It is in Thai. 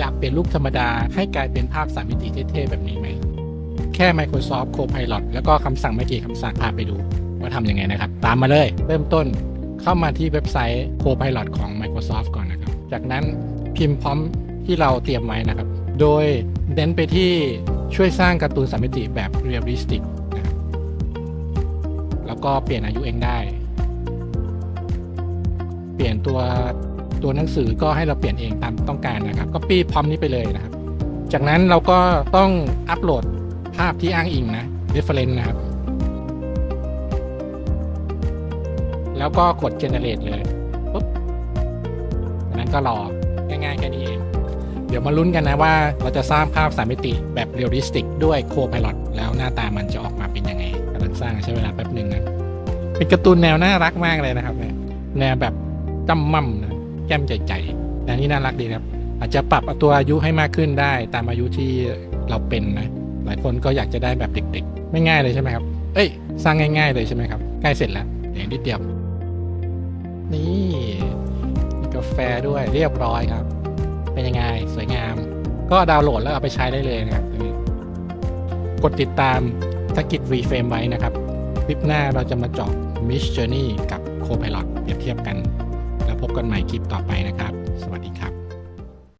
อยากเปลี่ยนรูปธรรมดาให้กลายเป็นภาพสามมิติเท่ๆแบบนี้ไหม แค่ Microsoft Copilot แล้วก็คำสั่งไม่กี่คำสั่งพาไปดู ว่าทำยังไงนะครับ ตามมาเลย เริ่มต้นเข้ามาที่เว็บไซต์ Copilot ของ Microsoft ก่อนนะครับ จากนั้นพิมพ์พร้อมที่เราเตรียมไว้นะครับ โดยเน้นไปที่ช่วยสร้างการ์ตูนสามมิติแบบเรียลลิสติกนะครับแล้วก็เปลี่ยนอายุเองได้ เปลี่ยนตัว ตัวหนังสือก็ให้เราเปลี่ยนเองตามต้องการนะครับก็ปี้พร้อมนี้ไปเลยนะครับ จากนั้นเราก็ต้องอัปโหลดภาพที่อ้างอิงนะ reference นะครับ แล้วก็กด generate เลยปุ๊บจากนั้นก็รอง่ายๆแค่นี้เอง เดี๋ยวมาลุ้นกันนะว่าเราจะสร้างภาพสามมิติแบบเรียลลิสติกด้วย Copilot แล้วหน้าตามันจะออกมาเป็นยังไงกำลังสร้างใช้เวลาแป๊บหนึ่งนะเป็นการ์ตูนแนวน่ารักมากเลยนะครับเนี่ยแนวแบบจำมั่มนะ ก้มใจๆแต่นี่น่ารักดีครับ อาจจะปรับตัวอายุให้มากขึ้นได้ ตามอายุที่เราเป็นนะ หลายคนก็อยากจะได้แบบเด็กๆ ไม่ง่ายเลยใช่ไหมครับ เอ้ย สร้างง่าย ๆ เลยใช่ไหมครับ ใกล้เสร็จแล้วเดี๋ยวนิดเดียว นี่มีกาแฟด้วยเรียบร้อยครับ เป็นยังไงสวยงาม ก็ดาวน์โหลดแล้วเอาไปใช้ได้เลยนะครับกดติดตามทักกิจ VFrame ไว้นะครับ คลิปหน้าเราจะมาเจาะ Miss Journey กับ Copilot เปรียบเทียบกัน แล้วพบกันใหม่คลิปต่อไปนะครับ สวัสดีครับ